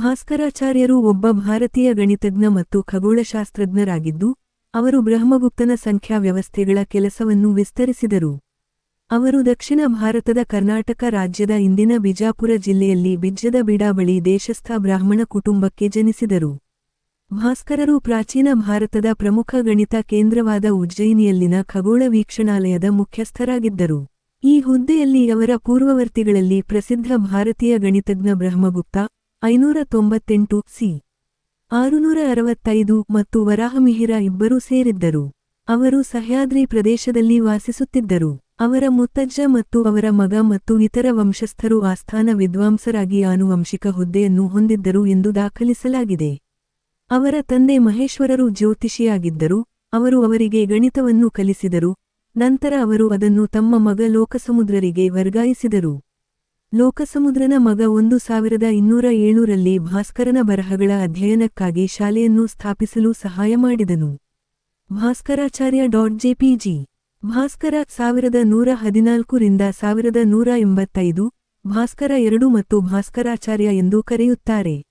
ಭಾಸ್ಕರಾಚಾರ್ಯರು ಒಬ್ಬ ಭಾರತೀಯ ಗಣಿತಜ್ಞ ಮತ್ತು ಖಗೋಳಶಾಸ್ತ್ರಜ್ಞರಾಗಿದ್ದು, ಅವರು ಬ್ರಹ್ಮಗುಪ್ತನ ಸಂಖ್ಯಾ ವ್ಯವಸ್ಥೆಗಳ ಕೆಲಸವನ್ನು ವಿಸ್ತರಿಸಿದರು. ಅವರು ದಕ್ಷಿಣ ಭಾರತದ ಕರ್ನಾಟಕ ರಾಜ್ಯದ ಇಂದಿನ ಬಿಜಾಪುರ ಜಿಲ್ಲೆಯಲ್ಲಿ ಬಿಜ್ಜದ ಬಿಡಾಬಳಿ ದೇಶಸ್ಥ ಬ್ರಾಹ್ಮಣ ಕುಟುಂಬಕ್ಕೆ ಜನಿಸಿದರು. ಭಾಸ್ಕರರು ಪ್ರಾಚೀನ ಭಾರತದ ಪ್ರಮುಖ ಗಣಿತ ಕೇಂದ್ರವಾದ ಉಜ್ಜಯಿನಿಯಲ್ಲಿನ ಖಗೋಳ ವೀಕ್ಷಣಾಲಯದ ಮುಖ್ಯಸ್ಥರಾಗಿದ್ದರು. ಈ ಹುದ್ದೆಯಲ್ಲಿ ಅವರ ಪೂರ್ವವರ್ತಿಗಳಲ್ಲಿ ಪ್ರಸಿದ್ಧ ಭಾರತೀಯ ಗಣಿತಜ್ಞ ಬ್ರಹ್ಮಗುಪ್ತ ಐನೂರ ತೊಂಬತ್ತೆಂಟು ಸಿ. ಆರುನೂರ ಅರವತ್ತೈದು ಮತ್ತು ವರಾಹಮಿಹಿರ ಇಬ್ಬರೂ ಸೇರಿದ್ದರು. ಅವರು ಸಹ್ಯಾದ್ರಿ ಪ್ರದೇಶದಲ್ಲಿ ವಾಸಿಸುತ್ತಿದ್ದರು. ಅವರ ಮುತ್ತಜ್ಜ ಮತ್ತು ಅವರ ಮಗ ಮತ್ತು ಇತರ ವಂಶಸ್ಥರು ಆಸ್ಥಾನ ವಿದ್ವಾಂಸರಾಗಿ ಆನುವಂಶಿಕ ಹುದ್ದೆಯನ್ನು ಹೊಂದಿದ್ದರು ಎಂದು ದಾಖಲಿಸಲಾಗಿದೆ. ಅವರ ತಂದೆ ಮಹೇಶ್ವರರು ಜ್ಯೋತಿಷಿಯಾಗಿದ್ದರು. ಅವರು ಅವರಿಗೆ ಗಣಿತವನ್ನು ಕಲಿಸಿದರು. ನಂತರ ಅವರು ಅದನ್ನು ತಮ್ಮ ಮಗ ಲೋಕಸಮುದ್ರರಿಗೆ ವರ್ಗಾಯಿಸಿದರು. ಲೋಕಸಮುದ್ರನ ಮಗ ಒಂದು ಸಾವಿರದ ಇನ್ನೂರ ಏಳರಲ್ಲಿ ಭಾಸ್ಕರನ ಬರಹಗಳ ಅಧ್ಯಯನಕ್ಕಾಗಿ ಶಾಲೆಯನ್ನು ಸ್ಥಾಪಿಸಲು ಸಹಾಯ ಮಾಡಿದನು. Bhaskaracharya dot JPG. ಭಾಸ್ಕರ ಸಾವಿರದ ನೂರ ಹದಿನಾಲ್ಕು ರಿಂದ ಸಾವಿರದ ನೂರ ಎಂಬತ್ತೈದು, ಭಾಸ್ಕರ ಎರಡು ಮತ್ತು ಭಾಸ್ಕರಾಚಾರ್ಯ ಎಂದು ಕರೆಯುತ್ತಾರೆ.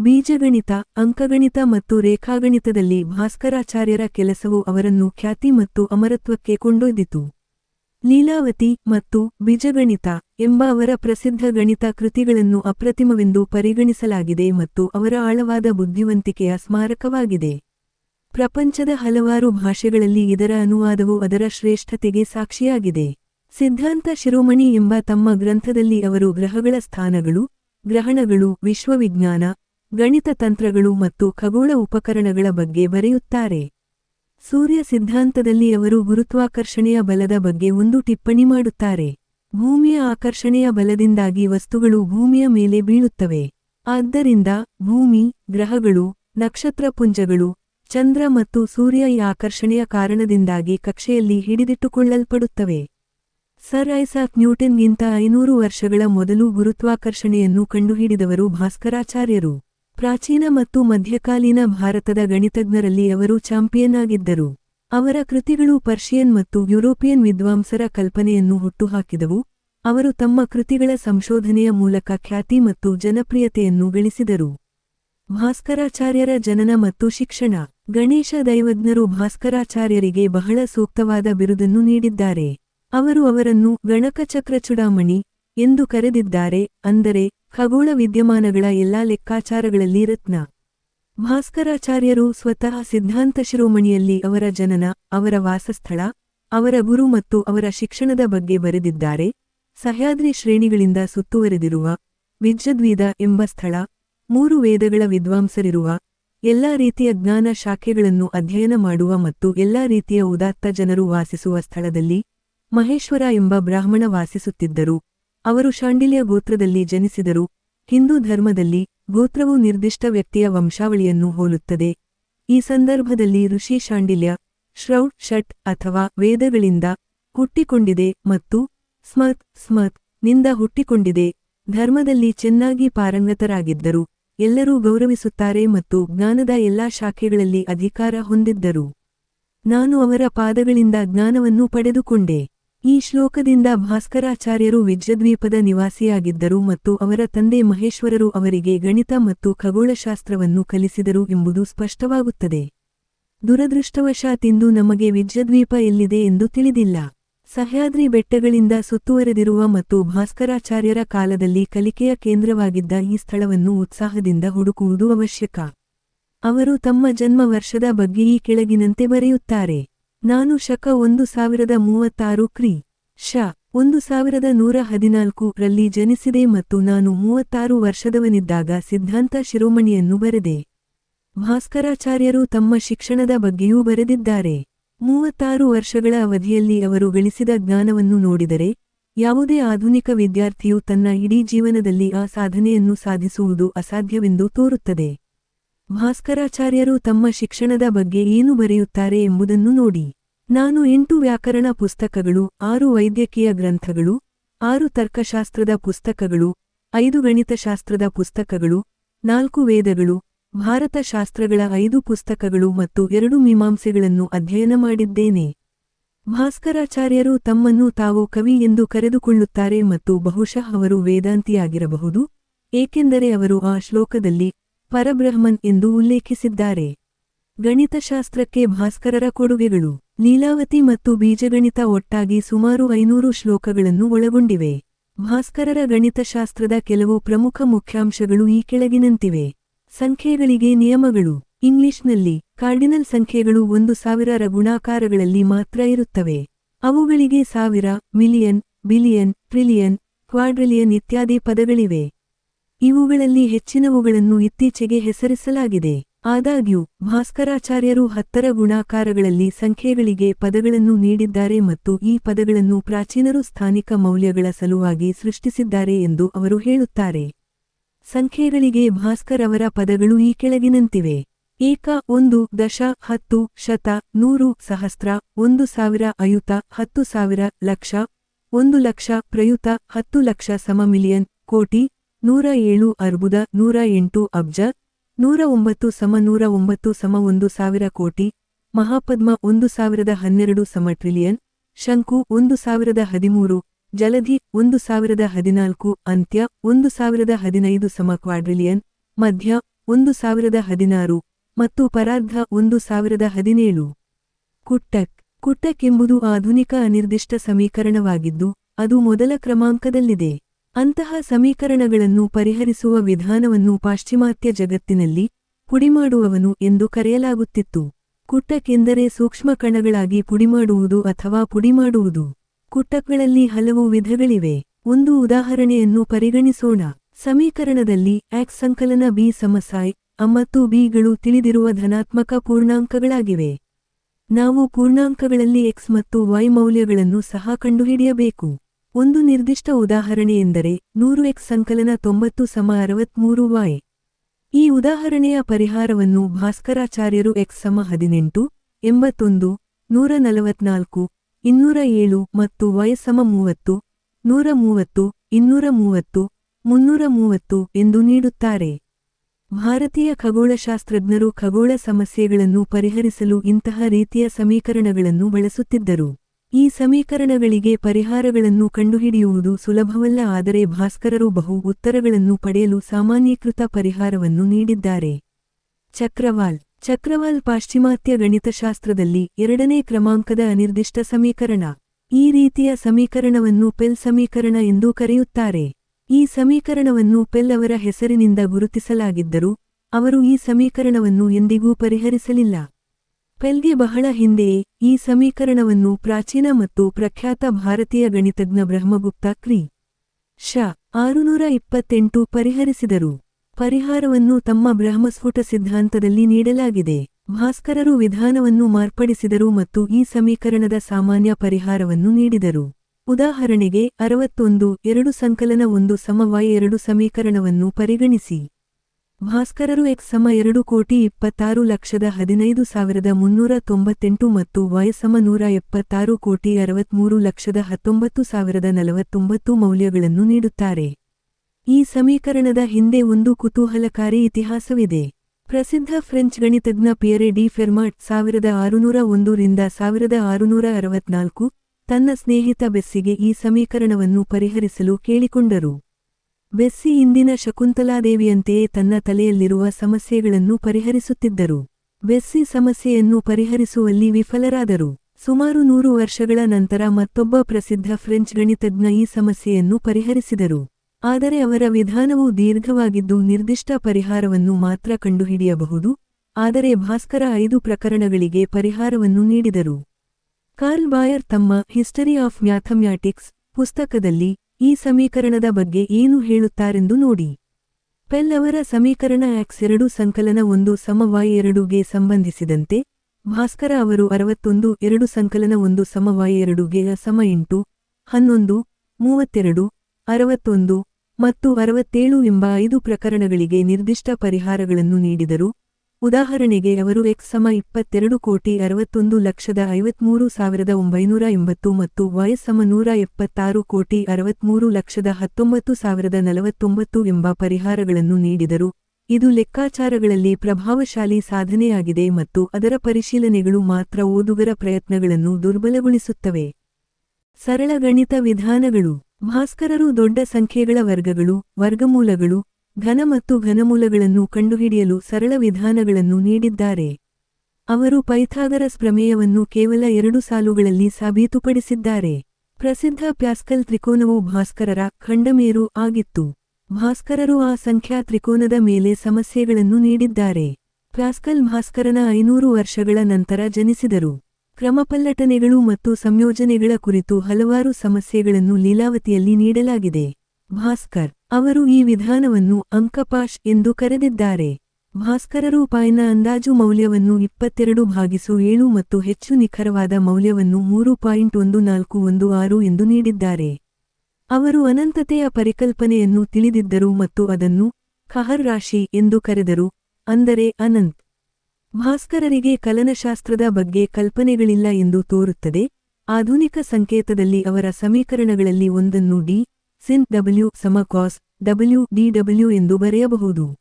ಬೀಜಗಣಿತ, ಅಂಕಗಣಿತ ಮತ್ತು ರೇಖಾಗಣಿತದಲ್ಲಿ ಭಾಸ್ಕರಾಚಾರ್ಯರ ಕೆಲಸವು ಅವರನ್ನು ಖ್ಯಾತಿ ಮತ್ತು ಅಮರತ್ವಕ್ಕೆ ಕೊಂಡೊಯ್ದಿತು. ಲೀಲಾವತಿ ಮತ್ತು ಬಿಜಗಣಿತ ಎಂಬ ಅವರ ಪ್ರಸಿದ್ಧ ಗಣಿತ ಕೃತಿಗಳನ್ನು ಅಪ್ರತಿಮವೆಂದು ಪರಿಗಣಿಸಲಾಗಿದೆ ಮತ್ತು ಅವರ ಆಳವಾದ ಬುದ್ಧಿವಂತಿಕೆಯ ಸ್ಮಾರಕವಾಗಿದೆ. ಪ್ರಪಂಚದ ಹಲವಾರು ಭಾಷೆಗಳಲ್ಲಿ ಇದರ ಅನುವಾದವು ಅದರ ಶ್ರೇಷ್ಠತೆಗೆ ಸಾಕ್ಷಿಯಾಗಿದೆ. ಸಿದ್ಧಾಂತ ಶಿರೋಮಣಿ ಎಂಬ ತಮ್ಮ ಗ್ರಂಥದಲ್ಲಿ ಅವರು ಗ್ರಹಗಳ ಸ್ಥಾನಗಳು, ಗ್ರಹಣಗಳು, ವಿಶ್ವವಿಜ್ಞಾನ, ಗಣಿತ ತಂತ್ರಗಳು ಮತ್ತು ಖಗೋಳ ಉಪಕರಣಗಳ ಬಗ್ಗೆ ಬರೆಯುತ್ತಾರೆ. ಸೂರ್ಯ ಸಿದ್ಧಾಂತದಲ್ಲಿ ಅವರು ಗುರುತ್ವಾಕರ್ಷಣೆಯ ಬಲದ ಬಗ್ಗೆ ಒಂದು ಟಿಪ್ಪಣಿ ಮಾಡುತ್ತಾರೆ. ಭೂಮಿಯ ಆಕರ್ಷಣೆಯ ಬಲದಿಂದಾಗಿ ವಸ್ತುಗಳು ಭೂಮಿಯ ಮೇಲೆ ಬೀಳುತ್ತವೆ. ಆದ್ದರಿಂದ ಭೂಮಿ, ಗ್ರಹಗಳು ನಕ್ಷತ್ರಪುಂಜಗಳು ಚಂದ್ರ ಮತ್ತು ಸೂರ್ಯ ಈ ಆಕರ್ಷಣೆಯ ಕಾರಣದಿಂದಾಗಿ ಕಕ್ಷೆಯಲ್ಲಿ ಹಿಡಿದಿಟ್ಟುಕೊಳ್ಳಲ್ಪಡುತ್ತವೆ. ಸರ್ ಐಸಾಕ್ ನ್ಯೂಟನ್ಗಿಂತ ಐನೂರು ವರ್ಷಗಳ ಮೊದಲು ಗುರುತ್ವಾಕರ್ಷಣೆಯನ್ನು ಕಂಡುಹಿಡಿದವರು ಭಾಸ್ಕರಾಚಾರ್ಯರು. ಪ್ರಾಚೀನ ಮತ್ತು ಮಧ್ಯಕಾಲೀನ ಭಾರತದ ಗಣಿತಜ್ಞರಲ್ಲಿ ಅವರು ಚಾಂಪಿಯನ್ ಆಗಿದ್ದರು. ಅವರ ಕೃತಿಗಳು ಪರ್ಷಿಯನ್ ಮತ್ತು ಯುರೋಪಿಯನ್ ವಿದ್ವಾಂಸರ ಕಲ್ಪನೆಯನ್ನು ಹುಟ್ಟುಹಾಕಿದವು. ಅವರು ತಮ್ಮ ಕೃತಿಗಳ ಸಂಶೋಧನೆಯ ಮೂಲಕ ಖ್ಯಾತಿ ಮತ್ತು ಜನಪ್ರಿಯತೆಯನ್ನು ಗಳಿಸಿದರು. ಭಾಸ್ಕರಾಚಾರ್ಯರ ಜನನ ಮತ್ತು ಶಿಕ್ಷಣ. ಗಣೇಶ ದೈವಜ್ಞರು ಭಾಸ್ಕರಾಚಾರ್ಯರಿಗೆ ಬಹಳ ಸೂಕ್ತವಾದ ಬಿರುದನ್ನು ನೀಡಿದ್ದಾರೆ. ಅವರು ಅವರನ್ನು ಗಣಕಚಕ್ರಚುಡಾಮಣಿ ಎಂದು ಕರೆದಿದ್ದಾರೆ, ಅಂದರೆ ಖಗೋಳ ವಿದ್ಯಮಾನಗಳ ಎಲ್ಲಾ ಲೆಕ್ಕಾಚಾರಗಳಲ್ಲಿ ರತ್ನ. ಭಾಸ್ಕರಾಚಾರ್ಯರು ಸ್ವತಃ ಸಿದ್ಧಾಂತ ಶಿರೋಮಣಿಯಲ್ಲಿ ಅವರ ಜನನ, ಅವರ ವಾಸಸ್ಥಳ, ಅವರ ಗುರು ಮತ್ತು ಅವರ ಶಿಕ್ಷಣದ ಬಗ್ಗೆ ಬರೆದಿದ್ದಾರೆ. ಸಹ್ಯಾದ್ರಿ ಶ್ರೇಣಿಗಳಿಂದ ಸುತ್ತುವರೆದಿರುವ ವಿಜ್ಜದ್ವೀದ ಎಂಬ ಸ್ಥಳ, ಮೂರು ವೇದಗಳ ವಿದ್ವಾಂಸರಿರುವ ಎಲ್ಲಾ ರೀತಿಯ ಜ್ಞಾನ ಶಾಖೆಗಳನ್ನು ಅಧ್ಯಯನ ಮಾಡುವ ಮತ್ತು ಎಲ್ಲಾ ರೀತಿಯ ಉದಾತ್ತ ಜನರು ವಾಸಿಸುವ ಸ್ಥಳದಲ್ಲಿ ಮಹೇಶ್ವರ ಎಂಬ ಬ್ರಾಹ್ಮಣ ವಾಸಿಸುತ್ತಿದ್ದರು. ಅವರು ಶಾಂಡಿಲ್ಯ ಗೋತ್ರದಲ್ಲಿ ಜನಿಸಿದರು. ಹಿಂದೂ ಧರ್ಮದಲ್ಲಿ ಗೋತ್ರವು ನಿರ್ದಿಷ್ಟ ವ್ಯಕ್ತಿಯ ವಂಶಾವಳಿಯನ್ನು ಹೋಲುತ್ತದೆ. ಈ ಸಂದರ್ಭದಲ್ಲಿ ಋಷಿ ಶಾಂಡಿಲ್ಯ, ಶ್ರೌಡ್, ಷಟ್ ಅಥವಾ ವೇದಗಳಿಂದ ಹುಟ್ಟಿಕೊಂಡಿದೆ ಮತ್ತು ಸ್ಮತ್ ಸ್ಮತ್ನಿಂದ ಹುಟ್ಟಿಕೊಂಡಿದೆ. ಧರ್ಮದಲ್ಲಿ ಚೆನ್ನಾಗಿ ಪಾರಂಗತರಾಗಿದ್ದರು. ಎಲ್ಲರೂ ಗೌರವಿಸುತ್ತಾರೆ ಮತ್ತು ಜ್ಞಾನದ ಎಲ್ಲಾ ಶಾಖೆಗಳಲ್ಲಿ ಅಧಿಕಾರ ಹೊಂದಿದ್ದರು. ನಾನು ಅವರ ಪಾದಗಳಿಂದ ಜ್ಞಾನವನ್ನು ಪಡೆದುಕೊಂಡೆ. ಈ ಶ್ಲೋಕದಿಂದ ಭಾಸ್ಕರಾಚಾರ್ಯರು ವಿಜ್ಯದ್ವೀಪದ ನಿವಾಸಿಯಾಗಿದ್ದರು ಮತ್ತು ಅವರ ತಂದೆ ಮಹೇಶ್ವರರು ಅವರಿಗೆ ಗಣಿತ ಮತ್ತು ಖಗೋಳಶಾಸ್ತ್ರವನ್ನು ಕಲಿಸಿದರು ಎಂಬುದು ಸ್ಪಷ್ಟವಾಗುತ್ತದೆ. ದುರದೃಷ್ಟವಶಾತ್ ಇಂದು ನಮಗೆ ವಿಜ್ಯದ್ವೀಪ ಎಲ್ಲಿದೆ ಎಂದು ತಿಳಿದಿಲ್ಲ. ಸಹ್ಯಾದ್ರಿ ಬೆಟ್ಟಗಳಿಂದ ಸುತ್ತುವರೆದಿರುವ ಮತ್ತು ಭಾಸ್ಕರಾಚಾರ್ಯರ ಕಾಲದಲ್ಲಿ ಕಲಿಕೆಯ ಕೇಂದ್ರವಾಗಿದ್ದ ಈ ಸ್ಥಳವನ್ನು ಉತ್ಸಾಹದಿಂದ ಹುಡುಕುವುದು ಅವಶ್ಯಕ. ಅವರು ತಮ್ಮ ಜನ್ಮ ವರ್ಷದ ಬಗ್ಗೆ ಈ ಕೆಳಗಿನಂತೆ ಬರೆಯುತ್ತಾರೆ. ನಾನು ಶಕ ಒಂದು ಸಾವಿರದ ಮೂವತ್ತಾರು ಕ್ರಿ. ಶ, ಒಂದು ಸಾವಿರದ ನೂರ ಹದಿನಾಲ್ಕು ರಲ್ಲಿ ಜನಿಸಿದೆ ಮತ್ತು ನಾನು ಮೂವತ್ತಾರು ವರ್ಷದವನಿದ್ದಾಗ ಸಿದ್ಧಾಂತ ಶಿರೋಮಣಿಯನ್ನು ಬರೆದೆ. ಭಾಸ್ಕರಾಚಾರ್ಯರು ತಮ್ಮ ಶಿಕ್ಷಣದ ಬಗ್ಗೆಯೂ ಬರೆದಿದ್ದಾರೆ. ಮೂವತ್ತಾರು ವರ್ಷಗಳ ಅವಧಿಯಲ್ಲಿ ಅವರು ಗಳಿಸಿದ ಜ್ಞಾನವನ್ನು ನೋಡಿದರೆ, ಯಾವುದೇ ಆಧುನಿಕ ವಿದ್ಯಾರ್ಥಿಯು ತನ್ನ ಇಡೀ ಜೀವನದಲ್ಲಿ ಆ ಸಾಧನೆಯನ್ನು ಸಾಧಿಸುವುದು ಅಸಾಧ್ಯವೆಂದು ತೋರುತ್ತದೆ. ಭಾಸ್ಕರಾಚಾರ್ಯರು ತಮ್ಮ ಶಿಕ್ಷಣದ ಬಗ್ಗೆ ಏನು ಬರೆಯುತ್ತಾರೆ ಎಂಬುದನ್ನು ನೋಡಿ. ನಾನು ಎಂಟು ವ್ಯಾಕರಣ ಪುಸ್ತಕಗಳು, ಆರು ವೈದ್ಯಕೀಯ ಗ್ರಂಥಗಳು, ಆರು ತರ್ಕಶಾಸ್ತ್ರದ ಪುಸ್ತಕಗಳು, ಐದು ಗಣಿತಶಾಸ್ತ್ರದ ಪುಸ್ತಕಗಳು, ನಾಲ್ಕು ವೇದಗಳು ಭಾರತ ಶಾಸ್ತ್ರಗಳ ಐದು ಪುಸ್ತಕಗಳು ಮತ್ತು ಎರಡು ಮೀಮಾಂಸೆಗಳನ್ನು ಅಧ್ಯಯನ ಮಾಡಿದ್ದೇನೆ. ಭಾಸ್ಕರಾಚಾರ್ಯರು ತಮ್ಮನ್ನು ತಾವು ಕವಿ ಎಂದು ಕರೆದುಕೊಳ್ಳುತ್ತಾರೆ ಮತ್ತು ಬಹುಶಃ ಅವರು ವೇದಾಂತಿಯಾಗಿರಬಹುದು, ಏಕೆಂದರೆ ಅವರು ಆ ಶ್ಲೋಕದಲ್ಲಿ ಪರಬ್ರಹ್ಮನ್ ಎಂದು ಉಲ್ಲೇಖಿಸಿದ್ದಾರೆ. ಗಣಿತಶಾಸ್ತ್ರಕ್ಕೆ ಭಾಸ್ಕರರ ಕೊಡುಗೆಗಳು. ಲೀಲಾವತಿ ಮತ್ತು ಬೀಜಗಣಿತ ಒಟ್ಟಾಗಿ ಸುಮಾರು ಐನೂರು ಶ್ಲೋಕಗಳನ್ನು ಒಳಗೊಂಡಿವೆ. ಭಾಸ್ಕರರ ಗಣಿತಶಾಸ್ತ್ರದ ಕೆಲವು ಪ್ರಮುಖ ಮುಖ್ಯಾಂಶಗಳು ಈ ಕೆಳಗಿನಂತಿವೆ. ಸಂಖ್ಯೆಗಳಿಗೆ ನಿಯಮಗಳು. ಇಂಗ್ಲಿಷ್ನಲ್ಲಿ, ಕಾರ್ಡಿನಲ್ ಸಂಖ್ಯೆಗಳು ಒಂದು ಸಾವಿರರ ಗುಣಾಕಾರಗಳಲ್ಲಿ ಮಾತ್ರ ಇರುತ್ತವೆ. ಅವುಗಳಿಗೆ ಸಾವಿರ, ಮಿಲಿಯನ್, ಬಿಲಿಯನ್, ಟ್ರಿಲಿಯನ್, ಕ್ವಾಡ್ರಿಲಿಯನ್ ಇತ್ಯಾದಿ ಪದಗಳಿವೆ. ಇವುಗಳಲ್ಲಿ ಹೆಚ್ಚಿನವುಗಳನ್ನು ಇತ್ತೀಚೆಗೆ ಹೆಸರಿಸಲಾಗಿದೆ. ಆದಾಗ್ಯೂ, ಭಾಸ್ಕರಾಚಾರ್ಯರು ಹತ್ತರ ಗುಣಾಕಾರಗಳಲ್ಲಿ ಸಂಖ್ಯೆಗಳಿಗೆ ಪದಗಳನ್ನು ನೀಡಿದ್ದಾರೆ ಮತ್ತು ಈ ಪದಗಳನ್ನು ಪ್ರಾಚೀನರು ಸ್ಥಾನಿಕ ಮೌಲ್ಯಗಳ ಸಲುವಾಗಿ ಸೃಷ್ಟಿಸಿದ್ದಾರೆ ಎಂದು ಅವರು ಹೇಳುತ್ತಾರೆ. ಸಂಖ್ಯೆಗಳಿಗೆ ಭಾಸ್ಕರ್ ಅವರ ಪದಗಳು ಈ ಕೆಳಗಿನಂತಿವೆ. ಏಕ, ಒಂದು, ದಶ, ಹತ್ತು, ಶತ, ನೂರು, ಸಹಸ್ರ, ಒಂದು ಸಾವಿರ, ಅಯುತ, ಹತ್ತು ಸಾವಿರ, ಲಕ್ಷ, ಒಂದು ಲಕ್ಷ, ಪ್ರಯುತ, ಹತ್ತು ಲಕ್ಷ, ಸಮ ಮಿಲಿಯನ್, ಕೋಟಿ, ನೂರ ಏಳು, ಅರ್ಬುದ, ನೂರ ಎಂಟು, ಅಬ್ಜ ನೂರ ಒಂಬತ್ತು ಸಮ ನೂರ ಒಂಬತ್ತು ಸಮ ಒಂದು ಸಾವಿರ ಕೋಟಿ, ಮಹಾಪದ್ಮ ಒಂದು ಸಾವಿರದ ಹನ್ನೆರಡು ಸಮ ಟ್ರಿಲಿಯನ್, ಶಂಕು ಒಂದು ಸಾವಿರದ ಹದಿಮೂರು, ಜಲಧಿ ಒಂದು ಸಾವಿರದ ಹದಿನಾಲ್ಕು, ಅಂತ್ಯ ಒಂದು ಸಾವಿರದ ಹದಿನೈದು ಸಮ ಕ್ವಾಡ್ರಿಲಿಯನ್, ಮಧ್ಯ ಒಂದು ಸಾವಿರದ ಹದಿನಾರು ಮತ್ತು ಪರಾರ್ಧ ಒಂದು ಸಾವಿರದ ಹದಿನೇಳು. ಕುಟ್ಟಕ್. ಕುಟ್ಟಕ್ ಎಂಬುದು ಆಧುನಿಕ ಅನಿರ್ದಿಷ್ಟ ಸಮೀಕರಣವಾಗಿದ್ದು, ಅದು ಮೊದಲ ಕ್ರಮಾಂಕದಲ್ಲಿದೆ. ಅಂತಹ ಸಮೀಕರಣಗಳನ್ನು ಪರಿಹರಿಸುವ ವಿಧಾನವನ್ನು ಪಾಶ್ಚಿಮಾತ್ಯ ಜಗತ್ತಿನಲ್ಲಿ ಪುಡಿಮಾಡುವವನು ಎಂದು ಕರೆಯಲಾಗುತ್ತಿತ್ತು. ಕುಟ್ಟಕ್ಕೆಂದರೆ ಸೂಕ್ಷ್ಮ ಕಣಗಳಾಗಿ ಪುಡಿಮಾಡುವುದು ಅಥವಾ ಪುಡಿಮಾಡುವುದು ಕುಟ್ಟಕ್ಗಳಲ್ಲಿ ಹಲವು ವಿಧಗಳಿವೆ. ಒಂದು ಉದಾಹರಣೆಯನ್ನು ಪರಿಗಣಿಸೋಣ. ಸಮೀಕರಣದಲ್ಲಿ ಆಕ್ಸ್ ಸಂಕಲನ ಬಿ ಸಮಸಾಯ್ ಅ ಮತ್ತು ಬಿಗಳು ತಿಳಿದಿರುವ ಧನಾತ್ಮಕ ಪೂರ್ಣಾಂಕಗಳಾಗಿವೆ. ನಾವು ಪೂರ್ಣಾಂಕಗಳಲ್ಲಿ ಎಕ್ಸ್ ಮತ್ತು ವೈ ಮೌಲ್ಯಗಳನ್ನು ಸಹ ಕಂಡುಹಿಡಿಯಬೇಕು. ಒಂದು ನಿರ್ದಿಷ್ಟ ಉದಾಹರಣೆಯೆಂದರೆ ನೂರು ಎಕ್ಸ್ ಸಂಕಲನ ತೊಂಬತ್ತು ಸಮ ಅರವತ್ಮೂರು ವೈ. ಈ ಉದಾಹರಣೆಯ ಪರಿಹಾರವನ್ನು ಭಾಸ್ಕರಾಚಾರ್ಯರು ಎಕ್ಸ್ ಸಮ ಹದಿನೆಂಟು, ಎಂಬತ್ತೊಂದು, ನೂರ ನಲವತ್ನಾಲ್ಕು, ಇನ್ನೂರ ಏಳು ಮತ್ತು ವಯಸ್ಸಮ ಸಮ ಮೂವತ್ತು, ನೂರ ಮೂವತ್ತು, ಇನ್ನೂರ ಮೂವತ್ತು, ಮುನ್ನೂರ ಮೂವತ್ತು ಎಂದು ನೀಡುತ್ತಾರೆ. ಭಾರತೀಯ ಖಗೋಳಶಾಸ್ತ್ರಜ್ಞರು ಖಗೋಳ ಸಮಸ್ಯೆಗಳನ್ನು ಪರಿಹರಿಸಲು ಇಂತಹ ರೀತಿಯ ಸಮೀಕರಣಗಳನ್ನು ಬಳಸುತ್ತಿದ್ದರು. ಈ ಸಮೀಕರಣಗಳಿಗೆ ಪರಿಹಾರಗಳನ್ನು ಕಂಡುಹಿಡಿಯುವುದು ಸುಲಭವಲ್ಲ, ಆದರೆ ಭಾಸ್ಕರರು ಬಹು ಉತ್ತರಗಳನ್ನು ಪಡೆಯಲು ಸಾಮಾನ್ಯೀಕೃತ ಪರಿಹಾರವನ್ನು ನೀಡಿದ್ದಾರೆ. ಚಕ್ರವಾಲ್. ಚಕ್ರವಾಲ್ ಪಾಶ್ಚಿಮಾತ್ಯ ಗಣಿತಶಾಸ್ತ್ರದಲ್ಲಿ ಎರಡನೇ ಕ್ರಮಾಂಕದ ಅನಿರ್ದಿಷ್ಟ ಸಮೀಕರಣ. ಈ ರೀತಿಯ ಸಮೀಕರಣವನ್ನು ಪೆಲ್ ಸಮೀಕರಣ ಎಂದು ಕರೆಯುತ್ತಾರೆ. ಈ ಸಮೀಕರಣವನ್ನು ಪೆಲ್ ಅವರ ಹೆಸರಿನಿಂದ ಗುರುತಿಸಲಾಗಿದ್ದರೂ, ಅವರು ಈ ಸಮೀಕರಣವನ್ನು ಎಂದಿಗೂ ಪರಿಹರಿಸಲಿಲ್ಲ. ಪೆಲ್ಗೆ ಬಹಳ ಹಿಂದೆಯೇ ಈ ಸಮೀಕರಣವನ್ನು ಪ್ರಾಚೀನ ಮತ್ತು ಪ್ರಖ್ಯಾತ ಭಾರತೀಯ ಗಣಿತಜ್ಞ ಬ್ರಹ್ಮಗುಪ್ತ ಕ್ರಿ. ಶ. ಆರುನೂರ ಇಪ್ಪತ್ತೆಂಟು ಪರಿಹರಿಸಿದರು. ಪರಿಹಾರವನ್ನು ತಮ್ಮ ಬ್ರಹ್ಮಸ್ಫುಟ ಸಿದ್ಧಾಂತದಲ್ಲಿ ನೀಡಲಾಗಿದೆ. ಭಾಸ್ಕರರು ವಿಧಾನವನ್ನು ಮಾರ್ಪಡಿಸಿದರು ಮತ್ತು ಈ ಸಮೀಕರಣದ ಸಾಮಾನ್ಯ ಪರಿಹಾರವನ್ನು ನೀಡಿದರು. ಉದಾಹರಣೆಗೆ, ಅರವತ್ತೊಂದು, ಎರಡು ಸಂಕಲನ ಒಂದು ಸಮವಾಯ ಎರಡು ಸಮೀಕರಣವನ್ನು ಪರಿಗಣಿಸಿ. ಭಾಸ್ಕರರು ಎಕ್ಸಮ ಸಮ ಎರಡು ಕೋಟಿ ಇಪ್ಪತ್ತಾರು ಲಕ್ಷದ ಹದಿನೈದು ಸಾವಿರದ ಮುನ್ನೂರ ತೊಂಬತ್ತೆಂಟು ಮತ್ತು ವಯಸ್ಸಮ ಸಮ ನೂರ ಎಪ್ಪತ್ತಾರು ಕೋಟಿ ಅರವತ್ಮೂರು ಲಕ್ಷದ ಹತ್ತೊಂಬತ್ತು ಸಾವಿರದ ನಲವತ್ತೊಂಬತ್ತು ಮೌಲ್ಯಗಳನ್ನು ನೀಡುತ್ತಾರೆ. ಈ ಸಮೀಕರಣದ ಹಿಂದೆ ಒಂದು ಕುತೂಹಲಕಾರಿ ಇತಿಹಾಸವಿದೆ. ಪ್ರಸಿದ್ಧ ಫ್ರೆಂಚ್ ಗಣಿತಜ್ಞ ಪಿಯರೆ ಡಿ ಫೆರ್ಮಾಟ್ ಸಾವಿರದ ಆರುನೂರ ಒಂದು ರಿಂದ ಸಾವಿರದ ಆರುನೂರ ಅರವತ್ನಾಲ್ಕು ತನ್ನ ಸ್ನೇಹಿತ ಬೆಸ್ಸಿಗೆ ಈ ಸಮೀಕರಣವನ್ನು ಪರಿಹರಿಸಲು ಕೇಳಿಕೊಂಡರು. ಬೆಸ್ಸಿ ಇಂದಿನ ಶಕುಂತಲಾದೇವಿಯಂತೆಯೇ ತನ್ನ ತಲೆಯಲ್ಲಿರುವ ಸಮಸ್ಯೆಗಳನ್ನು ಪರಿಹರಿಸುತ್ತಿದ್ದರು. ವೆಸ್ಸಿ ಸಮಸ್ಯೆಯನ್ನು ಪರಿಹರಿಸುವಲ್ಲಿ ವಿಫಲರಾದರು. ಸುಮಾರು ನೂರು ವರ್ಷಗಳ ನಂತರ ಮತ್ತೊಬ್ಬ ಪ್ರಸಿದ್ಧ ಫ್ರೆಂಚ್ ಗಣಿತಜ್ಞ ಈ ಸಮಸ್ಯೆಯನ್ನು ಪರಿಹರಿಸಿದರು. ಆದರೆ ಅವರ ವಿಧಾನವು ದೀರ್ಘವಾಗಿದ್ದು ನಿರ್ದಿಷ್ಟ ಪರಿಹಾರವನ್ನು ಮಾತ್ರ ಕಂಡುಹಿಡಿಯಬಹುದು. ಆದರೆ ಭಾಸ್ಕರ ಐದು ಪ್ರಕರಣಗಳಿಗೆ ಪರಿಹಾರವನ್ನು ನೀಡಿದರು. ಕಾರ್ಲ್ ಬಾಯರ್ ತಮ್ಮ ಹಿಸ್ಟರಿ ಆಫ್ ಮ್ಯಾಥಮ್ಯಾಟಿಕ್ಸ್ ಪುಸ್ತಕದಲ್ಲಿ ಈ ಸಮೀಕರಣದ ಬಗ್ಗೆ ಏನು ಹೇಳುತ್ತಾರೆಂದು ನೋಡಿ. ಪೆಲ್ ಅವರ ಸಮೀಕರಣ ಆಕ್ಸ್ ಎರಡು ಸಂಕಲನ ಒಂದು ಸಮ ವೈ ಎರಡುಗೆ ಸಂಬಂಧಿಸಿದಂತೆ, ಭಾಸ್ಕರ ಅವರು ಅರವತ್ತೊಂದು ಎರಡು ಸಂಕಲನ ಒಂದು ಸಮ ವೈ ಎರಡುಗೆ ಸಮ ಎಂಟು, ಹನ್ನೊಂದು, ಮೂವತ್ತೆರಡು, ಅರವತ್ತೊಂದು ಮತ್ತು ಅರವತ್ತೇಳು ಎಂಬ ಐದು ಪ್ರಕರಣಗಳಿಗೆ ನಿರ್ದಿಷ್ಟ ಪರಿಹಾರಗಳನ್ನು ನೀಡಿದರು. ಉದಾಹರಣೆಗೆ ಅವರು ಎಕ್ಸ್ ಸಮ ಇಪ್ಪತ್ತೆರಡು ಕೋಟಿ ಅರವತ್ತೊಂದು ಲಕ್ಷದ ಐವತ್ಮೂರು ಸಾವಿರದ ಒಂಬೈನೂರ ಎಂಬತ್ತು ಮತ್ತು ವೈ ಸಮ ನೂರ ಎಪ್ಪತ್ತಾರು ಕೋಟಿ ಅರವತ್ಮೂರು ಲಕ್ಷದ ಹತ್ತೊಂಬತ್ತು ಸಾವಿರದ ನಲವತ್ತೊಂಬತ್ತು ಎಂಬ ಪರಿಹಾರಗಳನ್ನು ನೀಡಿದರು. ಇದು ಲೆಕ್ಕಾಚಾರಗಳಲ್ಲಿ ಪ್ರಭಾವಶಾಲಿ ಸಾಧನೆಯಾಗಿದೆ ಮತ್ತು ಅದರ ಪರಿಶೀಲನೆಗಳು ಮಾತ್ರ ಓದುಗರ ಪ್ರಯತ್ನಗಳನ್ನು ದುರ್ಬಲಗೊಳಿಸುತ್ತವೆ. ಸರಳ ಗಣಿತ ವಿಧಾನಗಳು. ಭಾಸ್ಕರರು ದೊಡ್ಡ ಸಂಖ್ಯೆಗಳ ವರ್ಗಗಳು, ವರ್ಗಮೂಲಗಳು ಘನ ಮತ್ತು ಘನಮೂಲಗಳನ್ನು ಕಂಡುಹಿಡಿಯಲು ಸರಳ ವಿಧಾನಗಳನ್ನು ನೀಡಿದ್ದಾರೆ. ಅವರು ಪೈಥಾಗರಸ್ ಪ್ರಮೇಯವನ್ನು ಕೇವಲ ಎರಡು ಸಾಲುಗಳಲ್ಲಿ ಸಾಬೀತುಪಡಿಸಿದ್ದಾರೆ. ಪ್ರಸಿದ್ಧ ಪ್ಯಾಸ್ಕಲ್ ತ್ರಿಕೋನವು ಭಾಸ್ಕರರ ಖಂಡಮೇರು ಆಗಿತ್ತು. ಭಾಸ್ಕರರು ಆ ಸಂಖ್ಯಾ ತ್ರಿಕೋನದ ಮೇಲೆ ಸಮಸ್ಯೆಗಳನ್ನು ನೀಡಿದ್ದಾರೆ. ಪ್ಯಾಸ್ಕಲ್ ಭಾಸ್ಕರನ ಐನೂರು ವರ್ಷಗಳ ನಂತರ ಜನಿಸಿದರು. ಕ್ರಮಪಲ್ಲಟನೆಗಳು ಮತ್ತು ಸಂಯೋಜನೆಗಳ ಕುರಿತು ಹಲವಾರು ಸಮಸ್ಯೆಗಳನ್ನು ಲೀಲಾವತಿಯಲ್ಲಿ ನೀಡಲಾಗಿದೆ. ಭಾಸ್ಕರ್ ಅವರು ಈ ವಿಧಾನವನ್ನು ಅಂಕಪಾಶ್ ಎಂದು ಕರೆದಿದ್ದಾರೆ. ಭಾಸ್ಕರರು ಪಾಯ್ನ ಅಂದಾಜು ಮೌಲ್ಯವನ್ನು ಇಪ್ಪತ್ತೆರಡು ಭಾಗಿಸು ಏಳು ಮತ್ತು ಹೆಚ್ಚು ನಿಖರವಾದ ಮೌಲ್ಯವನ್ನು ಮೂರು ಪಾಯಿಂಟ್ ಒಂದು ನಾಲ್ಕು ಒಂದು ಆರು ಎಂದು ನೀಡಿದ್ದಾರೆ. ಅವರು ಅನಂತತೆಯ ಪರಿಕಲ್ಪನೆಯನ್ನು ತಿಳಿದಿದ್ದರು ಮತ್ತು ಅದನ್ನು ಖಹರ್ ರಾಶಿ ಎಂದು ಕರೆದರು, ಅಂದರೆ ಅನಂತ್. ಭಾಸ್ಕರರಿಗೆ ಕಲನಶಾಸ್ತ್ರದ ಬಗ್ಗೆ ಕಲ್ಪನೆಗಳಿಲ್ಲ ಎಂದು ತೋರುತ್ತದೆ. ಆಧುನಿಕ ಸಂಕೇತದಲ್ಲಿ ಅವರ ಸಮೀಕರಣಗಳಲ್ಲಿ ಒಂದನ್ನು ಡಿ. ಸಿನ್ ಡಬ್ಲ್ಯೂ ಸಮ ಕಾಸ್ ಡಬ್ಲ್ಯೂ ಡಿ ಡಬ್ಲ್ಯೂ ಎಂದು ಬರೆಯಬಹುದು.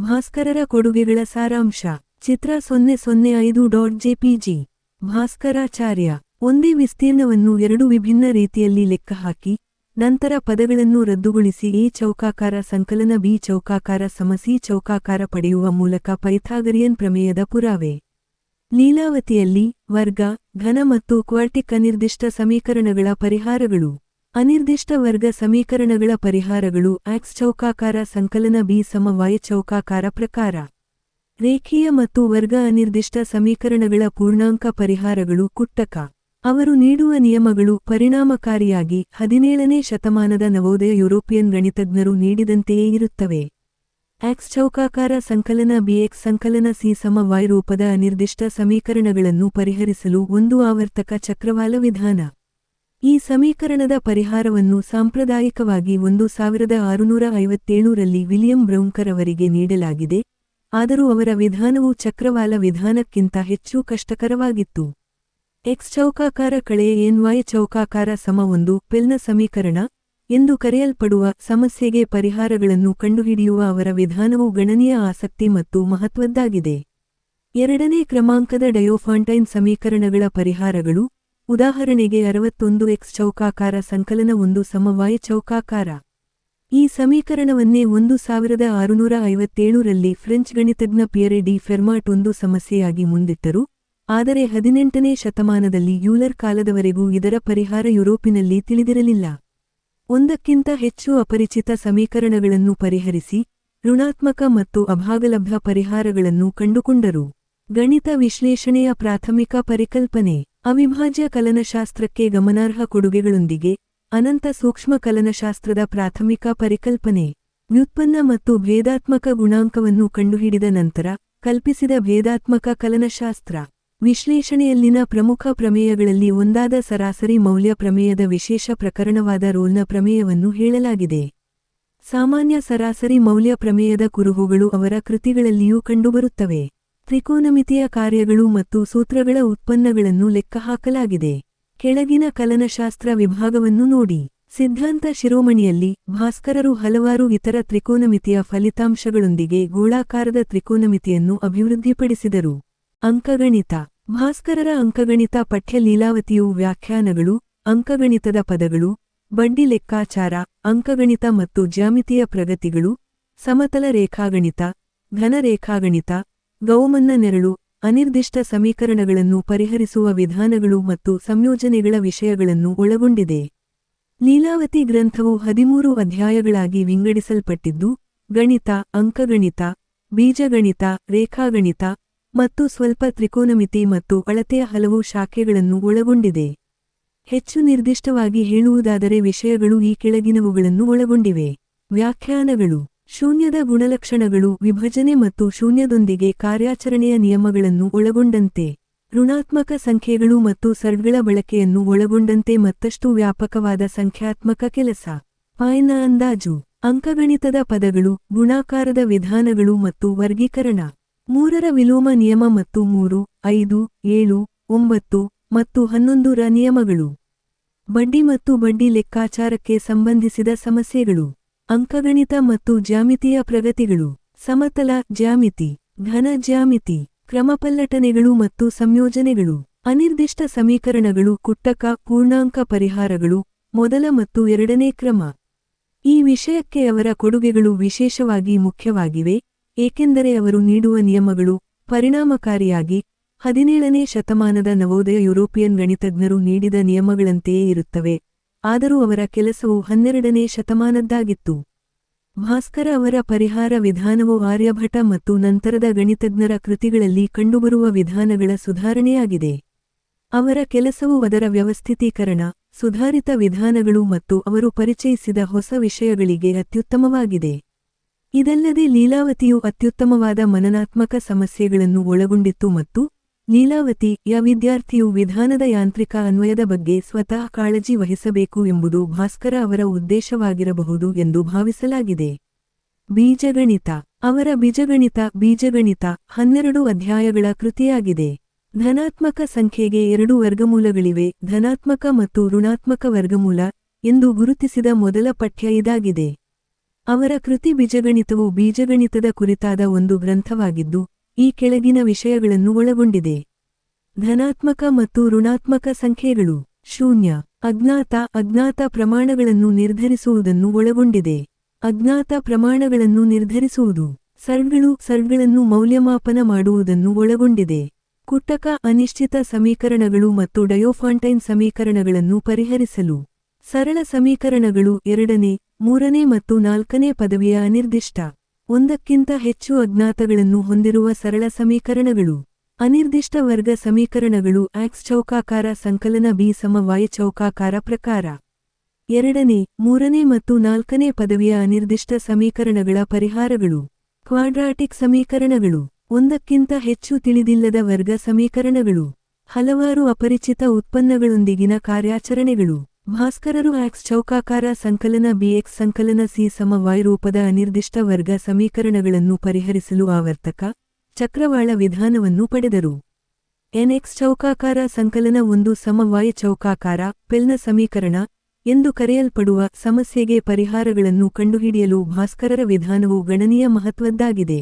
ಭಾಸ್ಕರರ ಕೊಡುಗೆಗಳ ಸಾರಾಂಶ. ಚಿತ್ರ ಸೊನ್ನೆ ಸೊನ್ನೆ ಐದು ಡಾಟ್ ಜೆಪಿಜಿ. ಭಾಸ್ಕರಾಚಾರ್ಯ. ಒಂದೇ ವಿಸ್ತೀರ್ಣವನ್ನು ಎರಡು ವಿಭಿನ್ನ ರೀತಿಯಲ್ಲಿ ಲೆಕ್ಕಹಾಕಿ ನಂತರ ಪದಗಳನ್ನು ರದ್ದುಗೊಳಿಸಿ ಎ ಚೌಕಾಕಾರ ಸಂಕಲನ, ಬಿ ಚೌಕಾಕಾರ ಸಮಸಿ ಚೌಕಾಕಾರ ಪಡೆಯುವ ಮೂಲಕ ಪೈಥಾಗರಿಯನ್ ಪ್ರಮೇಯದ ಪುರಾವೆ. ಲೀಲಾವತಿಯಲ್ಲಿ ವರ್ಗ, ಘನ ಮತ್ತು ಕ್ವಾರ್ಟಿಕ್ ಅನಿರ್ದಿಷ್ಟ ಸಮೀಕರಣಗಳ ಪರಿಹಾರಗಳು. ಅನಿರ್ದಿಷ್ಟ ವರ್ಗ ಸಮೀಕರಣಗಳ ಪರಿಹಾರಗಳು ಆಕ್ಸ್ ಚೌಕಾಕಾರ ಸಂಕಲನ ಬಿ ಸಮ ವೈ ಚೌಕಾಕಾರ ಪ್ರಕಾರ. ರೇಖೀಯ ಮತ್ತು ವರ್ಗ ಅನಿರ್ದಿಷ್ಟ ಸಮೀಕರಣಗಳ ಪೂರ್ಣಾಂಕ ಪರಿಹಾರಗಳು ಕುಟ್ಟಕ. ಅವರು ನೀಡುವ ನಿಯಮಗಳು ಪರಿಣಾಮಕಾರಿಯಾಗಿ ಹದಿನೇಳನೇ ಶತಮಾನದ ನವೋದಯ ಯುರೋಪಿಯನ್ ಗಣಿತಜ್ಞರು ನೀಡಿದಂತೆಯೇ ಇರುತ್ತವೆ. ಆಕ್ಸ್ ಚೌಕಾಕಾರ ಸಂಕಲನ ಬಿಎಕ್ಸ್ ಸಂಕಲನ ಸಿ ಸಮ ವೈ ರೂಪದ ಅನಿರ್ದಿಷ್ಟ ಸಮೀಕರಣಗಳನ್ನು ಪರಿಹರಿಸಲು ಒಂದು ಆವರ್ತಕ ಚಕ್ರವಾಲ ವಿಧಾನ. ಈ ಸಮೀಕರಣದ ಪರಿಹಾರವನ್ನು ಸಾಂಪ್ರದಾಯಿಕವಾಗಿ ಒಂದು ಸಾವಿರದ ಆರುನೂರ ಐವತ್ತೇಳರಲ್ಲಿ ವಿಲಿಯಂ ಬ್ರೌಂಕರ್ ಅವರಿಗೆ ನೀಡಲಾಗಿದೆ. ಆದರೂ ಅವರ ವಿಧಾನವು ಚಕ್ರವಾಲ ವಿಧಾನಕ್ಕಿಂತ ಹೆಚ್ಚು ಕಷ್ಟಕರವಾಗಿತ್ತು. ಎಕ್ಸ್ ಚೌಕಾಕಾರ ಕಳೆ ಎನ್ವಾಯ್ ಚೌಕಾಕಾರ ಸಮ ಒಂದು ಪೆಲ್ನ ಸಮೀಕರಣ ಎಂದು ಕರೆಯಲ್ಪಡುವ ಸಮಸ್ಯೆಗೆ ಪರಿಹಾರಗಳನ್ನು ಕಂಡುಹಿಡಿಯುವ ಅವರ ವಿಧಾನವು ಗಣನೀಯ ಆಸಕ್ತಿ ಮತ್ತು ಮಹತ್ವದ್ದಾಗಿದೆ. ಎರಡನೇ ಕ್ರಮಾಂಕದ ಡಯೋಫಾಂಟೈನ್ ಸಮೀಕರಣಗಳ ಪರಿಹಾರಗಳು ಉದಾಹರಣೆಗೆ ಅರವತ್ತೊಂದು ಎಕ್ಸ್ ಚೌಕಾಕಾರ ಸಂಕಲನ ಒಂದು ಸಮವಾಯ ಚೌಕಾಕಾರ. ಈ ಸಮೀಕರಣವನ್ನೇ ಒಂದು ಸಾವಿರದ ಆರುನೂರ ಐವತ್ತೇಳರಲ್ಲಿ ಫ್ರೆಂಚ್ ಗಣಿತಜ್ಞ ಪಿಯರೆ ಡಿ ಫೆರ್ಮಾಟ್ ಒಂದು ಸಮಸ್ಯೆಯಾಗಿ ಮುಂದಿಟ್ಟರು. ಆದರೆ ಹದಿನೆಂಟನೇ ಶತಮಾನದಲ್ಲಿ ಯೂಲರ್ ಕಾಲದವರೆಗೂ ಇದರ ಪರಿಹಾರ ಯುರೋಪಿನಲ್ಲಿ ತಿಳಿದಿರಲಿಲ್ಲ. ಒಂದಕ್ಕಿಂತ ಹೆಚ್ಚು ಅಪರಿಚಿತ ಸಮೀಕರಣಗಳನ್ನು ಪರಿಹರಿಸಿ, ಋಣಾತ್ಮಕ ಮತ್ತು ಅಭಾಗಲಭ್ಯ ಪರಿಹಾರಗಳನ್ನು ಕಂಡುಕೊಂಡರು. ಗಣಿತ ವಿಶ್ಲೇಷಣೆಯ ಪ್ರಾಥಮಿಕ ಪರಿಕಲ್ಪನೆ. ಅವಿಭಾಜ್ಯ ಕಲನಶಾಸ್ತ್ರಕ್ಕೆ ಗಮನಾರ್ಹ ಕೊಡುಗೆಗಳೊಂದಿಗೆ ಅನಂತ ಸೂಕ್ಷ್ಮ ಕಲನಶಾಸ್ತ್ರದ ಪ್ರಾಥಮಿಕ ಪರಿಕಲ್ಪನೆ, ವ್ಯುತ್ಪನ್ನ ಮತ್ತು ಭೇದಾತ್ಮಕ ಗುಣಾಂಕವನ್ನು ಕಂಡುಹಿಡಿದ ನಂತರ ಕಲ್ಪಿಸಿದ ಭೇದಾತ್ಮಕ ಕಲನಶಾಸ್ತ್ರ. ವಿಶ್ಲೇಷಣೆಯಲ್ಲಿನ ಪ್ರಮುಖ ಪ್ರಮೇಯಗಳಲ್ಲಿ ಒಂದಾದ ಸರಾಸರಿ ಮೌಲ್ಯ ಪ್ರಮೇಯದ ವಿಶೇಷ ಪ್ರಕರಣವಾದ ರೋಲ್ನ ಪ್ರಮೇಯವನ್ನು ಹೇಳಲಾಗಿದೆ. ಸಾಮಾನ್ಯ ಸರಾಸರಿ ಮೌಲ್ಯ ಪ್ರಮೇಯದ ಕುರುಹುಗಳು ಅವರ ಕೃತಿಗಳಲ್ಲಿಯೂ ಕಂಡುಬರುತ್ತವೆ. ತ್ರಿಕೋನಮಿತಿಯ ಕಾರ್ಯಗಳು ಮತ್ತು ಸೂತ್ರಗಳ ಉತ್ಪನ್ನಗಳನ್ನು ಲೆಕ್ಕಹಾಕಲಾಗಿದೆ. ಕೆಳಗಿನ ಕಲನಶಾಸ್ತ್ರ ವಿಭಾಗವನ್ನು ನೋಡಿ. ಸಿದ್ಧಾಂತ ಶಿರೋಮಣಿಯಲ್ಲಿ ಭಾಸ್ಕರರು ಹಲವಾರು ಇತರ ತ್ರಿಕೋನಮಿತಿಯ ಫಲಿತಾಂಶಗಳೊಂದಿಗೆ ಗೋಳಾಕಾರದ ತ್ರಿಕೋನಮಿತಿಯನ್ನು ಅಭಿವೃದ್ಧಿಪಡಿಸಿದರು. ಅಂಕಗಣಿತ. ಭಾಸ್ಕರರ ಅಂಕಗಣಿತ ಪಠ್ಯ ಲೀಲಾವತಿಯು ವ್ಯಾಖ್ಯಾನಗಳು, ಅಂಕಗಣಿತದ ಪದಗಳು ಬಡ್ಡಿ ಲೆಕ್ಕಾಚಾರ, ಅಂಕಗಣಿತ ಮತ್ತು ಜ್ಯಾಮಿತಿಯ ಪ್ರಗತಿಗಳು, ಸಮತಲ ರೇಖಾಗಣಿತ ಘನರೇಖಾಗಣಿತ ಗೌಮನ್ನ ನೆರಳು, ಅನಿರ್ದಿಷ್ಟ ಸಮೀಕರಣಗಳನ್ನು ಪರಿಹರಿಸುವ ವಿಧಾನಗಳು ಮತ್ತು ಸಂಯೋಜನೆಗಳ ವಿಷಯಗಳನ್ನು ಒಳಗೊಂಡಿದೆ. ಲೀಲಾವತಿ ಗ್ರಂಥವು ಹದಿಮೂರು ಅಧ್ಯಾಯಗಳಾಗಿ ವಿಂಗಡಿಸಲ್ಪಟ್ಟಿದ್ದು, ಗಣಿತ, ಅಂಕಗಣಿತ, ಬೀಜಗಣಿತ, ರೇಖಾಗಣಿತ ಮತ್ತು ಸ್ವಲ್ಪ ತ್ರಿಕೋನಮಿತಿ ಮತ್ತು ಅಳತೆಯ ಹಲವು ಶಾಖೆಗಳನ್ನು ಒಳಗೊಂಡಿದೆ. ಹೆಚ್ಚು ನಿರ್ದಿಷ್ಟವಾಗಿ ಹೇಳುವುದಾದರೆ ವಿಷಯಗಳು ಈ ಕೆಳಗಿನವುಗಳನ್ನು ಒಳಗೊಂಡಿವೆ. ವ್ಯಾಖ್ಯಾನಗಳು. ಶೂನ್ಯದ ಗುಣಲಕ್ಷಣಗಳು ವಿಭಜನೆ ಮತ್ತು ಶೂನ್ಯದೊಂದಿಗೆ ಕಾರ್ಯಾಚರಣೆಯ ನಿಯಮಗಳನ್ನು ಒಳಗೊಂಡಂತೆ, ಋಣಾತ್ಮಕ ಸಂಖ್ಯೆಗಳು ಮತ್ತು ಸರ್ಗಳ ಬಳಕೆಯನ್ನು ಒಳಗೊಂಡಂತೆ ಮತ್ತಷ್ಟು ವ್ಯಾಪಕವಾದ ಸಂಖ್ಯಾತ್ಮಕ ಕೆಲಸ. ಪಾಯ್ನ ಅಂದಾಜು. ಅಂಕಗಣಿತದ ಪದಗಳು, ಗುಣಾಕಾರದ ವಿಧಾನಗಳು ಮತ್ತು ವರ್ಗೀಕರಣ. ಮೂರರ ವಿಲೋಮ ನಿಯಮ ಮತ್ತು ಮೂರು, ಐದು, ಏಳು, ಒಂಬತ್ತು ಮತ್ತು ಹನ್ನೊಂದು ರ ನಿಯಮಗಳು. ಬಡ್ಡಿ ಮತ್ತು ಬಡ್ಡಿ ಲೆಕ್ಕಾಚಾರಕ್ಕೆ ಸಂಬಂಧಿಸಿದ ಸಮಸ್ಯೆಗಳು. ಅಂಕಗಣಿತ ಮತ್ತು ಜ್ಯಾಮಿತಿಯ ಪ್ರಗತಿಗಳು. ಸಮತಲ ಜ್ಯಾಮಿತಿ, ಘನ ಜ್ಯಾಮಿತಿ, ಕ್ರಮಪಲ್ಲಟನೆಗಳು ಮತ್ತು ಸಂಯೋಜನೆಗಳು. ಅನಿರ್ದಿಷ್ಟ ಸಮೀಕರಣಗಳು ಕುಟ್ಟಕ ಪೂರ್ಣಾಂಕ ಪರಿಹಾರಗಳು, ಮೊದಲ ಮತ್ತು ಎರಡನೇ ಕ್ರಮ. ಈ ವಿಷಯಕ್ಕೆ ಅವರ ಕೊಡುಗೆಗಳು ವಿಶೇಷವಾಗಿ ಮುಖ್ಯವಾಗಿವೆ, ಏಕೆಂದರೆ ಅವರು ನೀಡುವ ನಿಯಮಗಳು ಪರಿಣಾಮಕಾರಿಯಾಗಿ ಹದಿನೇಳನೇ ಶತಮಾನದ ನವೋದಯ ಯುರೋಪಿಯನ್ ಗಣಿತಜ್ಞರು ನೀಡಿದ ನಿಯಮಗಳಂತೆಯೇ ಇರುತ್ತವೆ. ಆದರೂ ಅವರ ಕೆಲಸವು ಹನ್ನೆರಡನೇ ಶತಮಾನದ್ದಾಗಿತ್ತು. ಭಾಸ್ಕರ ಅವರ ಪರಿಹಾರ ವಿಧಾನವು ಆರ್ಯಭಟ ಮತ್ತು ನಂತರದ ಗಣಿತಜ್ಞರ ಕೃತಿಗಳಲ್ಲಿ ಕಂಡುಬರುವ ವಿಧಾನಗಳ ಸುಧಾರಣೆಯಾಗಿದೆ. ಅವರ ಕೆಲಸವು ಅದರ ವ್ಯವಸ್ಥಿತೀಕರಣ, ಸುಧಾರಿತ ವಿಧಾನಗಳು ಮತ್ತು ಅವರು ಪರಿಚಯಿಸಿದ ಹೊಸ ವಿಷಯಗಳಿಗೆ ಅತ್ಯುತ್ತಮವಾಗಿದೆ. ಇದಲ್ಲದೆ ಲೀಲಾವತಿಯು ಅತ್ಯುತ್ತಮವಾದ ಮನನಾತ್ಮಕ ಸಮಸ್ಯೆಗಳನ್ನು ಒಳಗೊಂಡಿತ್ತು ಮತ್ತು ಲೀಲಾವತಿ ಯ ವಿದ್ಯಾರ್ಥಿಯು ವಿಧಾನದ ಯಾಂತ್ರಿಕ ಅನ್ವಯದ ಬಗ್ಗೆ ಸ್ವತಃ ಕಾಳಜಿ ವಹಿಸಬೇಕು ಎಂಬುದು ಭಾಸ್ಕರ ಅವರ ಉದ್ದೇಶವಾಗಿರಬಹುದು ಎಂದು ಭಾವಿಸಲಾಗಿದೆ. ಬೀಜಗಣಿತ. ಅವರ ಬೀಜಗಣಿತ ಬೀಜಗಣಿತ ಹನ್ನೆರಡು ಅಧ್ಯಾಯಗಳ ಕೃತಿಯಾಗಿದೆ. ಧನಾತ್ಮಕ ಸಂಖ್ಯೆಗೆ ಎರಡು ವರ್ಗಮೂಲಗಳಿವೆ, ಧನಾತ್ಮಕ ಮತ್ತು ಋಣಾತ್ಮಕ ವರ್ಗಮೂಲ ಎಂದು ಗುರುತಿಸಿದ ಮೊದಲ ಪಠ್ಯ ಇದಾಗಿದೆ. ಅವರ ಕೃತಿ ಬೀಜಗಣಿತವು ಬೀಜಗಣಿತದ ಕುರಿತಾದ ಒಂದು ಗ್ರಂಥವಾಗಿದ್ದು ಈ ಕೆಳಗಿನ ವಿಷಯಗಳನ್ನು ಒಳಗೊಂಡಿದೆ. ಧನಾತ್ಮಕ ಮತ್ತು ಋಣಾತ್ಮಕ ಸಂಖ್ಯೆಗಳು ಶೂನ್ಯ, ಅಜ್ಞಾತ ಅಜ್ಞಾತ ಪ್ರಮಾಣಗಳನ್ನು ನಿರ್ಧರಿಸುವುದನ್ನು ಒಳಗೊಂಡಿದೆ. ಅಜ್ಞಾತ ಪ್ರಮಾಣಗಳನ್ನು ನಿರ್ಧರಿಸುವುದು ಸರ್ಗಳು ಸರ್ಗಳನ್ನು ಮೌಲ್ಯಮಾಪನ ಮಾಡುವುದನ್ನು ಒಳಗೊಂಡಿದೆ. ಕುಟಕ ಅನಿಶ್ಚಿತ ಸಮೀಕರಣಗಳು ಮತ್ತು ಡಯೋಫಾಂಟೈನ್ ಸಮೀಕರಣಗಳನ್ನು ಪರಿಹರಿಸಲು ಸರಳ ಸಮೀಕರಣಗಳು ಎರಡನೇ, ಮೂರನೇ ಮತ್ತು ನಾಲ್ಕನೇ ಪದವಿಯ ಅನಿರ್ದಿಷ್ಟ. ಒಂದಕ್ಕಿಂತ ಹೆಚ್ಚು ಅಜ್ಞಾತಗಳನ್ನು ಹೊಂದಿರುವ ಸರಳ ಸಮೀಕರಣಗಳು. ಅನಿರ್ದಿಷ್ಟ ವರ್ಗ ಸಮೀಕರಣಗಳು ಆಕ್ಸ್ ಚೌಕಾಕಾರ ಸಂಕಲನ ಬಿ ಸಮ ವೈ ಚೌಕಾಕಾರ ಪ್ರಕಾರ. ಎರಡನೇ, ಮೂರನೇ ಮತ್ತು ನಾಲ್ಕನೇ ಪದವಿಯ ಅನಿರ್ದಿಷ್ಟ ಸಮೀಕರಣಗಳ ಪರಿಹಾರಗಳು. ಕ್ವಾಡ್ರಾಟಿಕ್ ಸಮೀಕರಣಗಳು. ಒಂದಕ್ಕಿಂತ ಹೆಚ್ಚು ತಿಳಿದಿಲ್ಲದ ವರ್ಗ ಸಮೀಕರಣಗಳು. ಹಲವಾರು ಅಪರಿಚಿತ ಉತ್ಪನ್ನಗಳೊಂದಿಗಿನ ಕಾರ್ಯಾಚರಣೆಗಳು. ಭಾಸ್ಕರರು ಆಕ್ಸ್ ಚೌಕಾಕಾರ ಸಂಕಲನ ಬಿಎಕ್ಸ್ ಸಂಕಲನ ಸಿ ಸಮ ವೈ ರೂಪದ ಅನಿರ್ದಿಷ್ಟ ವರ್ಗ ಸಮೀಕರಣಗಳನ್ನು ಪರಿಹರಿಸಲು ಆವರ್ತಕ ಚಕ್ರವಾಳ ವಿಧಾನವನ್ನು ಪಡೆದರು. ಎನ್ಎಕ್ಸ್ ಚೌಕಾಕಾರ ಸಂಕಲನ ಒಂದು ಸಮ ವೈ ಚೌಕಾಕಾರ ಪೆಲ್ನ ಸಮೀಕರಣ ಎಂದು ಕರೆಯಲ್ಪಡುವ ಸಮಸ್ಯೆಗೆ ಪರಿಹಾರಗಳನ್ನು ಕಂಡುಹಿಡಿಯಲು ಭಾಸ್ಕರರ ವಿಧಾನವು ಗಣನೀಯ ಮಹತ್ವದ್ದಾಗಿದೆ.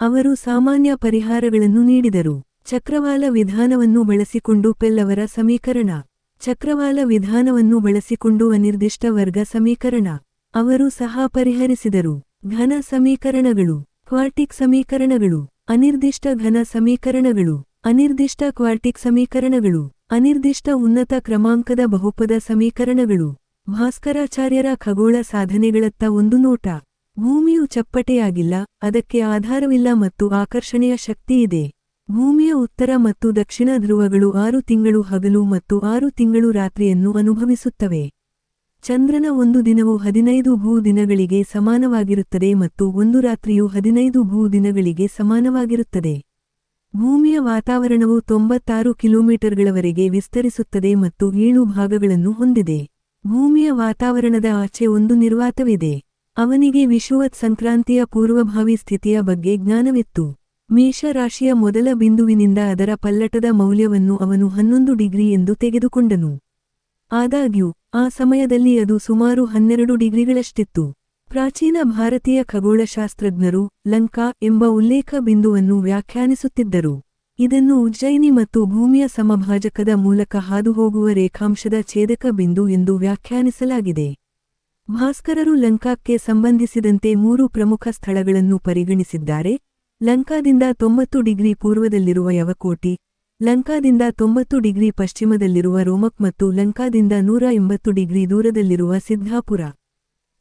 ಅವರು ಸಾಮಾನ್ಯ ಪರಿಹಾರಗಳನ್ನು ನೀಡಿದರು. ಚಕ್ರವಾಲ ವಿಧಾನವನ್ನು ಬಳಸಿಕೊಂಡು ಪೆಲ್ ಅವರ ಸಮೀಕರಣ ಚಕ್ರವಾಲ ವಿಧಾನವನ್ನು ಬಳಸಿಕೊಂಡು ಅನಿರ್ದಿಷ್ಟ ವರ್ಗ ಸಮೀಕರಣ. ಅವರು ಸಹ ಪರಿಹರಿಸಿದರು. ಘನ ಸಮೀಕರಣಗಳು, ಕ್ವಾರ್ಟಿಕ್ ಸಮೀಕರಣಗಳು, ಅನಿರ್ದಿಷ್ಟ ಘನ ಸಮೀಕರಣಗಳು, ಅನಿರ್ದಿಷ್ಟ ಕ್ವಾರ್ಟಿಕ್ ಸಮೀಕರಣಗಳು, ಅನಿರ್ದಿಷ್ಟ ಉನ್ನತ ಕ್ರಮಾಂಕದ ಬಹುಪದ ಸಮೀಕರಣಗಳು. ಭಾಸ್ಕರಾಚಾರ್ಯರ ಖಗೋಳ ಸಾಧನೆಗಳತ್ತ ಒಂದು ನೋಟ. ಭೂಮಿಯು ಚಪ್ಪಟೆಯಾಗಿಲ್ಲ, ಅದಕ್ಕೆ ಆಧಾರವಿಲ್ಲ ಮತ್ತು ಆಕರ್ಷಣೆಯ ಶಕ್ತಿಯಿದೆ ಭೂಮಿಯ ಉತ್ತರ ಮತ್ತು ದಕ್ಷಿಣ ಧ್ರುವಗಳು ಆರು ತಿಂಗಳು ಹಗಲು ಮತ್ತು ಆರು ತಿಂಗಳು ರಾತ್ರಿಯನ್ನು ಅನುಭವಿಸುತ್ತವೆ. ಚಂದ್ರನ ಒಂದು ದಿನವು ಹದಿನೈದು ಭೂ ದಿನಗಳಿಗೆ ಸಮಾನವಾಗಿರುತ್ತದೆ ಮತ್ತು ಒಂದು ರಾತ್ರಿಯು ಹದಿನೈದು ಭೂ ದಿನಗಳಿಗೆ ಸಮಾನವಾಗಿರುತ್ತದೆ. ಭೂಮಿಯ ವಾತಾವರಣವು ತೊಂಬತ್ತಾರು ಕಿಲೋಮೀಟರ್ಗಳವರೆಗೆ ವಿಸ್ತರಿಸುತ್ತದೆ ಮತ್ತು ಏಳು ಭಾಗಗಳನ್ನು ಹೊಂದಿದೆ. ಭೂಮಿಯ ವಾತಾವರಣದ ಆಚೆ ಒಂದು ನಿರ್ವಾತವಿದೆ. ಅವನಿಗೆ ವಿಷುವತ್ ಸಂಕ್ರಾಂತಿಯ ಪೂರ್ವಭಾವಿ ಸ್ಥಿತಿಯ ಬಗ್ಗೆ ಜ್ಞಾನವಿತ್ತು. ಮೇಷರಾಶಿಯ ಮೊದಲ ಬಿಂದುವಿನಿಂದ ಅದರ ಪಲ್ಲಟದ ಮೌಲ್ಯವನ್ನು ಅವನು ಹನ್ನೊಂದು ಡಿಗ್ರಿ ಎಂದು ತೆಗೆದುಕೊಂಡನು. ಆದಾಗ್ಯೂ, ಆ ಸಮಯದಲ್ಲಿ ಅದು ಸುಮಾರು ಹನ್ನೆರಡು ಡಿಗ್ರಿಗಳಷ್ಟಿತ್ತು. ಪ್ರಾಚೀನ ಭಾರತೀಯ ಖಗೋಳಶಾಸ್ತ್ರಜ್ಞರು ಲಂಕಾ ಎಂಬ ಉಲ್ಲೇಖ ಬಿಂದುವನ್ನು ವ್ಯಾಖ್ಯಾನಿಸುತ್ತಿದ್ದರು. ಇದನ್ನು ಉಜ್ಜಯಿನಿ ಮತ್ತು ಭೂಮಿಯ ಸಮಭಾಜಕದ ಮೂಲಕ ಹಾದುಹೋಗುವ ರೇಖಾಂಶದ ಛೇದಕ ಬಿಂದು ಎಂದು ವ್ಯಾಖ್ಯಾನಿಸಲಾಗಿದೆ. ಭಾಸ್ಕರರು ಲಂಕಾಕ್ಕೆ ಸಂಬಂಧಿಸಿದಂತೆ ಮೂರು ಪ್ರಮುಖ ಸ್ಥಳಗಳನ್ನು ಪರಿಗಣಿಸಿದ್ದಾರೆ. ಲಂಕಾದಿಂದ ತೊಂಬತ್ತು ಡಿಗ್ರಿ ಪೂರ್ವದಲ್ಲಿರುವ ಯವಕೋಟಿ, ಲಂಕಾದಿಂದ ತೊಂಬತ್ತು ಡಿಗ್ರಿ ಪಶ್ಚಿಮದಲ್ಲಿರುವ ರೋಮಕ್ ಮತ್ತು ಲಂಕಾದಿಂದ ನೂರ ಎಂಬತ್ತು ಡಿಗ್ರಿ ದೂರದಲ್ಲಿರುವ ಸಿದ್ಧಾಪುರ.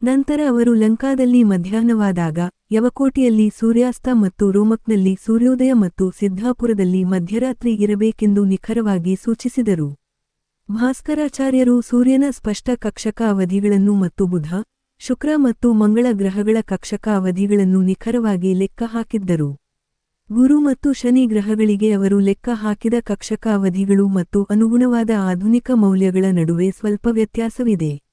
ನಂತರ ಅವರು ಲಂಕಾದಲ್ಲಿ ಮಧ್ಯಾಹ್ನವಾದಾಗ ಯವಕೋಟಿಯಲ್ಲಿ ಸೂರ್ಯಾಸ್ತ ಮತ್ತು ರೋಮಕ್ನಲ್ಲಿ ಸೂರ್ಯೋದಯ ಮತ್ತು ಸಿದ್ಧಾಪುರದಲ್ಲಿ ಮಧ್ಯರಾತ್ರಿ ಇರಬೇಕೆಂದು ನಿಖರವಾಗಿ ಸೂಚಿಸಿದರು. ಭಾಸ್ಕರಾಚಾರ್ಯರು ಸೂರ್ಯನ ಸ್ಪಷ್ಟ ಕಕ್ಷಕ ಅವಧಿಗಳನ್ನು ಮತ್ತು ಬುಧ ಶುಕ್ರ ಮತ್ತು ಮಂಗಳ ಗ್ರಹಗಳ ಕಕ್ಷಕ ಅವಧಿಗಳನ್ನು ನಿಖರವಾಗಿ ಲೆಕ್ಕ ಹಾಕಿದ್ದರು. ಗುರು ಮತ್ತು ಶನಿ ಗ್ರಹಗಳಿಗೆ ಅವರು ಲೆಕ್ಕ ಹಾಕಿದ ಕಕ್ಷಕ ಅವಧಿಗಳು ಮತ್ತು ಅನುಗುಣವಾದ ಆಧುನಿಕ ಮೌಲ್ಯಗಳ ನಡುವೆ ಸ್ವಲ್ಪ ವ್ಯತ್ಯಾಸವಿದೆ.